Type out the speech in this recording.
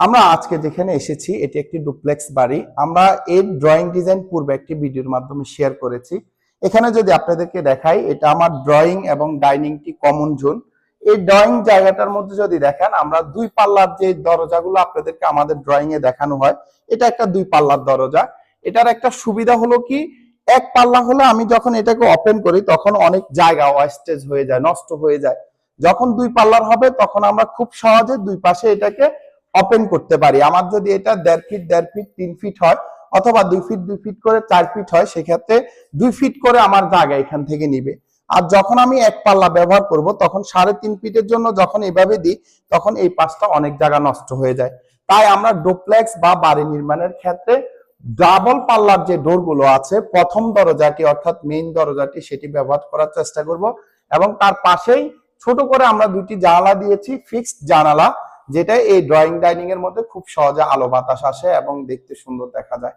আমরা আজকে যেখানে এসেছি, এটি একটি ডুপ্লেক্স বাড়ি। আমরা এর ড্রয়িং ডিজাইন পূর্বে একটি ভিডিওর মাধ্যমে শেয়ার করেছি। এখানে যদি আপনাদেরকে দেখাই, এটা আমার ড্রয়িং এবং ডাইনিংটি কমন জোন এই ড্রয়িং জায়গাটার মধ্যে যদি দেখেন, আমরা দুই পাল্লার যে দরজাগুলো আপনাদেরকে আমাদের ড্রয়িং এ দেখানো হয়, এটা একটা দুই পাল্লার দরজা। এটার একটা সুবিধা হলো কি, এক পাল্লা হলে আমি যখন এটাকে ওপেন করি, তখন অনেক জায়গা ওয়েস্টেজ হয়ে যায়, নষ্ট হয়ে যায়। যখন দুই পাল্লার হবে, তখন আমরা খুব সহজে দুই পাশে এটাকে ওপেন করতে পারি। আমার যদি এটা দেড় ফিট দেড় ফিট তিন ফিট হয় অথবা দুই ফিট দুই ফিট করে চার ফিট হয়, সেক্ষেত্রে দুই ফিট করে আমার জায়গা এখান থেকে নিবে। আর যখন আমি এক পাল্লা ব্যবহার করব, তখন সাড়ে তিন ফিটের জন্য যখন এভাবে দিই, তখন এই পাশটা অনেক জায়গা নষ্ট হয়ে যায়। তাই আমরা ডোপ্লেক্স বা বাড়ি নির্মাণের ক্ষেত্রে ডাবল পাল্লার যে ডোরগুলো আছে, প্রথম দরজাটি অর্থাৎ মেইন দরজাটি সেটি ব্যবহার করার চেষ্টা করব এবং তার পাশেই ছোট করে আমরা দুটি জানালা দিয়েছি ফিক্সড জানালা। যেটা এই ড্রয়িং ডাইনিং এর মধ্যে খুব সহজে আলো বাতাস আসে এবং দেখতে সুন্দর দেখা যায়।